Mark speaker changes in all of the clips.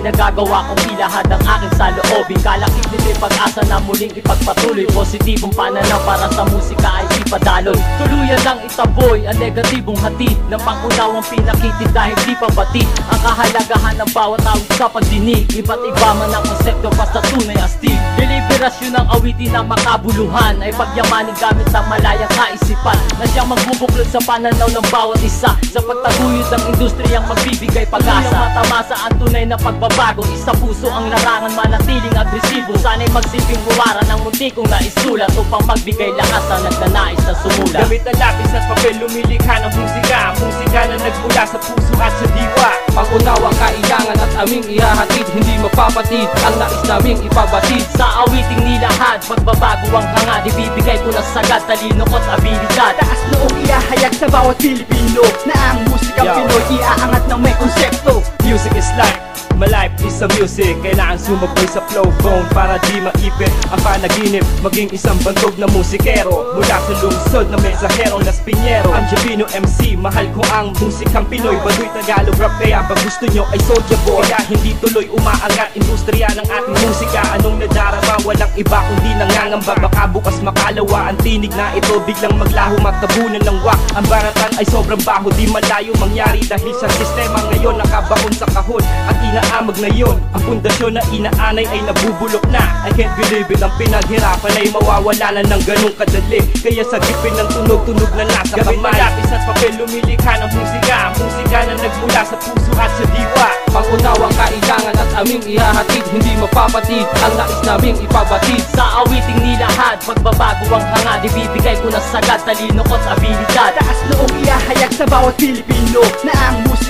Speaker 1: Ay nagagawa kong ilahad ang aking saloobin Kalakip nito'y pag-asa na muling ipagpatuloy. Positibong pananaw para sa musika ay ipadaloy Tuluyan lang itaboy ang negatibong hatid Ng pangunawang pinakitid dahil di pa batid. Ang kahalagahan ng bawat awit sa pagdinig Iba't iba man ang konsepto basta tunay astig Deliberasyon ng awitin na makabuluhan. Ay pagyamanin gamit ang malayang kaisipan. Na siyang magbubuklod sa pananaw ng bawat isa. Sa pagtaguyod ng industriyang magbibigay pag-asa. Matamasa ang tunay na pagbabago. Isa puso ang larangan manatiling agresibo. Sana'y magsilbing huwara ng munti kong naisulat Upang magbigay lakas sa nagnanais na sumulat.
Speaker 2: Gamit ang lapis at papel lumilikha ng musika. Musika na nagmula sa puso at sa diwa
Speaker 3: Pangunawang kailangan at aming ihahatid. Hindi mapapatid ang nais naming ipabatid.
Speaker 1: Sa awiting nilahad, pagbabago ang hangad. Ibibigay ko na sagad, talino ko't abilidad.
Speaker 4: Taas noong ihahayag sa bawat Pilipino Na ang musikang. Pinoy iaangat ng may konsepto.
Speaker 2: Music is life My life is a music. Kailangan sumabay sa flow bone Para di maipit ang panaginip. Maging isang bantog na musikero Mula sa lungsod na mensahero na spinyero. Ang Javino MC Mahal ko ang musikang Pinoy. Baduy Tagalog rap Kaya ba gusto nyo ay Soulja Boy? Kaya hindi tuloy umaangat Industriya ng ating musika. Anong nadarama? Walang iba kundi nangangamba. Baka bukas makalawa Ang tinig na ito. Biglang maglaho Magtabunan ng wak. Ang baratan ay sobrang baho Di malayo mangyari Dahil sa sistema. Ngayon Nakabaon sa kahon At inaamag na yon Ang pundasyon na inaanay ay nabubulok na. I can't believe it. Ang pinaghirapan ay mawawala na ng ganong kadali. Kaya sa gipin ng tunog-tunog na nasa kamay. Gamit na lapis at papel lumilikha ng musika. Musika na nagmula sa puso at sa diwa.
Speaker 3: Pangunawang kailangan at aming ihahatid. Hindi mapapatid ang nais naming ipabatid.
Speaker 1: Sa awiting nilahad, pagbabago ang hangad. Ibibigay ko na sagad, talino ko't abilidad.
Speaker 4: Taas noong ihahayag sa bawat Pilipino Na ang musikang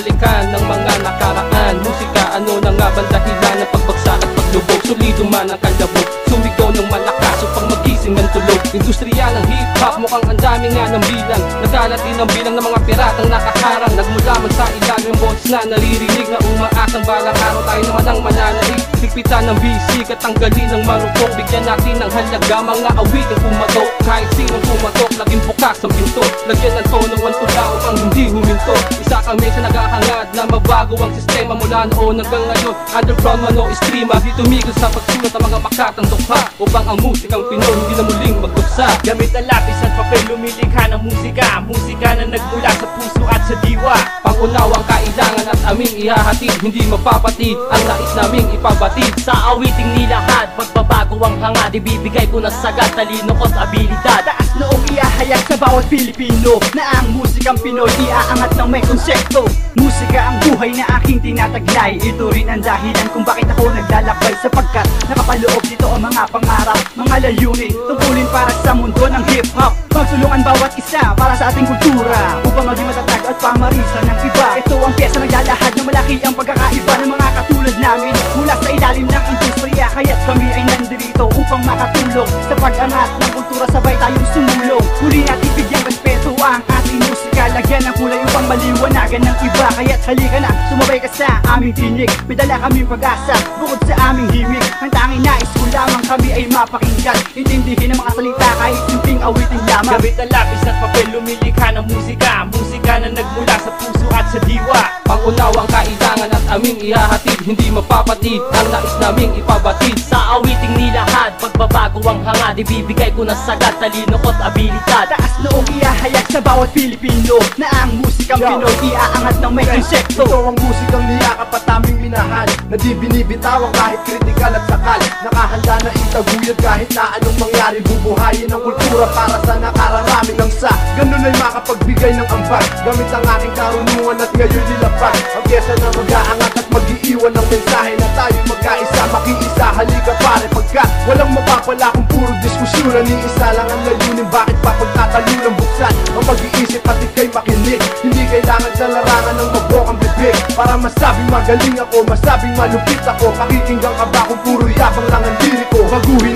Speaker 3: balikan ng mga nakaraan. Musika ano na nga bang dahilan ng pagbagsak at paglubog? Solido man ang kalabog Sumigaw ng malakas upang magising ng tulog. Industriya ng hip-hop mukhang ang dami nga ng bilang. Nagalat din ang bilang ng mga piratang nakaharang. Nagmula man sa ilalim boses na naririnig Na umaasang balang araw tayo naman ang mananalig Higpitan ng bisig at tanggalin ng marupok. Bigyan natin ng halaga mga awiting pumatok. Kahit sinong pumatok, laging bukas ang pinto. Lagyan ng tono ang tula upang hindi huminto. Isa kami sa naghahangad na mabago ang sistema Mula noon hanggang ngayon, underground man o streama Di tumigil sa pagsulat ng mga makatang dukha. Upang ang musikang Pinoy hindi na muling magduksa
Speaker 2: Gamit ang lapis at papel lumilikha ng musika. Musika na nagmula sa puso at sa diwa
Speaker 3: Pangunawang kailangan at aming ihahatid. Hindi mapapatid ang nais naming ipabatid.
Speaker 1: Sa awiting nilahad, pagbabago ang hangad. Ibibigay ko na sagad, talino ko't abilidad
Speaker 4: noong ihahayag sa bawat Pilipino Na ang musikang Pinoy iaangat ng may konsepto. Musika ang buhay na aking tinataglay. Ito rin ang dahilan kung bakit ako naglalakbay Sapagkat nakapaloob dito ang mga pangarap Mga layunin, tungkulin para sa mundo ng hip-hop. Magsulungan bawat isa para sa ating kultura Upang maging matatag at pamarisan ng iba maliwanagan ng iba Kaya't halika na, sumabay ka sa aming tinig. May dala kaming pag-asa bukod sa aming himig. Ang tanging nais ko lamang kami ay mapakinggan. Intindihin ang mga salita kahit simpleng awitin lamang.
Speaker 2: Gamit ang lapis at papel lumilikha ng musika. Musika na nagmula sa puso at sa diwa.
Speaker 3: Pangunawang kailangan at aming ihahatid Hindi mapapatid. Ang nais naming ipabatid.
Speaker 1: Sa awiting nilahad, pagbabago ang hangad. Ibibigay ko na sagad, talino ko't abilidad.
Speaker 4: Taas noong ihahayag sa bawat Pilipino. Na ang musikang
Speaker 5: Yo.
Speaker 4: Pinoy iaangat ng may konsepto
Speaker 5: Ito ang musikang niyakap at aming minahal. Na di binibitawan kahit kritikal at sakal. Nakahanda na itaguyod kahit na anong mangyari. Bubuhayin ang kultura para sa nakararami ng Ganun ay makapagbigay ng ambag Gamit ang aking karunungan at ngayon nilapag Ang pyesa na mag-aangat at mag-iiwan ng mensahe Na tayo magkaisa, makiisa, halika pare Pagkat walang mapapala kung puro diskusyon. Iisa lang ang layunin, bakit pa pagtatalunang buksan? Ang pag-iisip at ikay makinig. Hindi kailangan sa larangan ng mabok ang bibig. Para masabing magaling ako, masabing malupit ako. Pakikinggan ka ba kung puro yabang lang ang liriko? Baguhin ang estilo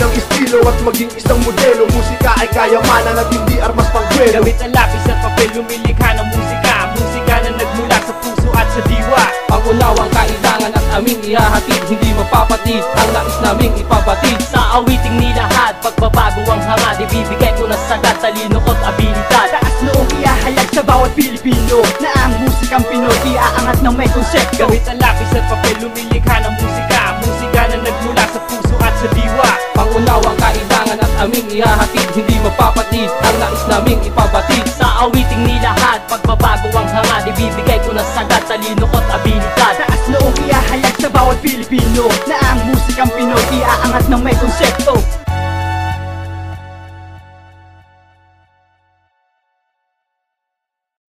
Speaker 5: at maging isang modelo Musika ay kayamanan at hindi armas pang kwelo
Speaker 2: Gamit ang lapis at papel lumilikha ng musika. Musika na nagmula sa puso at sa diwa.
Speaker 3: Pangunawang kailangan at aming ihahatid Hindi mapapatid ang nais naming ipabatid.
Speaker 1: Sa awiting nilahad, pagbabago ang hangad Ibibigay ko na sagad, talino ko't abilidad.
Speaker 4: Taas noong ihahayag sa bawat Pilipino Na ang musika musikang Pinoy iaangat ng may konsepto.
Speaker 2: Gamit ang lapis at papel,
Speaker 3: aming ihahatid Hindi mapapatid. Ang nais naming ipabatid.
Speaker 1: Sa awiting ni lahat Pagbabago ang hangad. Ibibigay ko na sagad Talino ko't abilidad.
Speaker 4: Taas noong iahayag sa bawat Pilipino. Na ang musikang Pinoy iaangat ng may